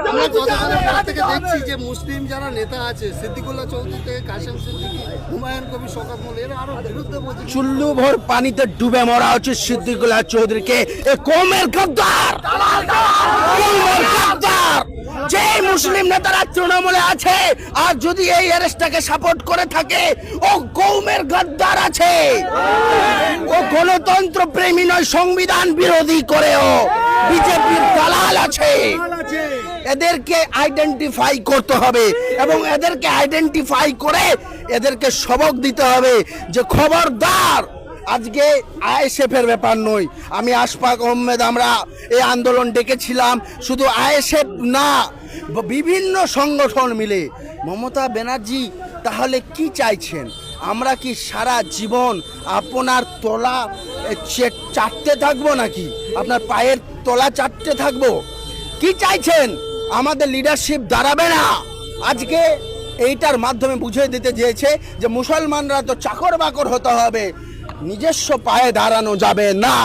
আমরা গতকালের পর থেকে দেখছি যে মুসলিম যারা নেতা আছে সিদ্দিকুল্লাহ চৌধুরী থেকে কাশেম সিদ্দিকী হুমায়ুন শকাত মোল্লা এরা আরও বিরুদ্ধে বলছে। চুল্লু ভর পানিতে ডুবে মরা হচ্ছে সিদ্দিকুল্লাহ চৌধুরীকে। এ কমের গদ্দার! কমের গদ্দার! যে মুসলিম নেতারা তৃণমূলে আছে আর যদি এই অ্যারেস্টটাকে সাপোর্ট করে থাকে ও কৌমের গদ্দার আছে। ও গণতন্ত্র প্রেমী নয় সংবিধান বিরোধী করেও। বিজেপির দালাল আছে। এদেরকে আইডেন্টিফাই করতে হবে এবং এদেরকে আইডেন্টিফাই করে এদেরকে সবক দিতে হবে যে খবরদার। আজকে আইএসএফ এর ব্যাপার নয়। আমি আশফাক আহমেদ, আমরা এই আন্দোলন ডেকেছিলাম। শুধু আইএসএফ না, বিভিন্ন সংগঠন মিলে। মমতা ব্যানার্জি, তাহলে কি চাইছেন? আমরা কি সারা জীবন আপনার তলা চাটতে থাকব নাকি? আপনার পায়ের তলা চাটতে থাকব? কি চাইছেন? আমাদের লিডারশিপ দাঁড়াবে না। আজকে এইটার মাধ্যমে বুঝিয়ে দিতে চেয়েছে যে মুসলমানরা তো চাকর বাকর হতে হবে। নিজস্ব পায়ে দাঁড়ানো যাবে না।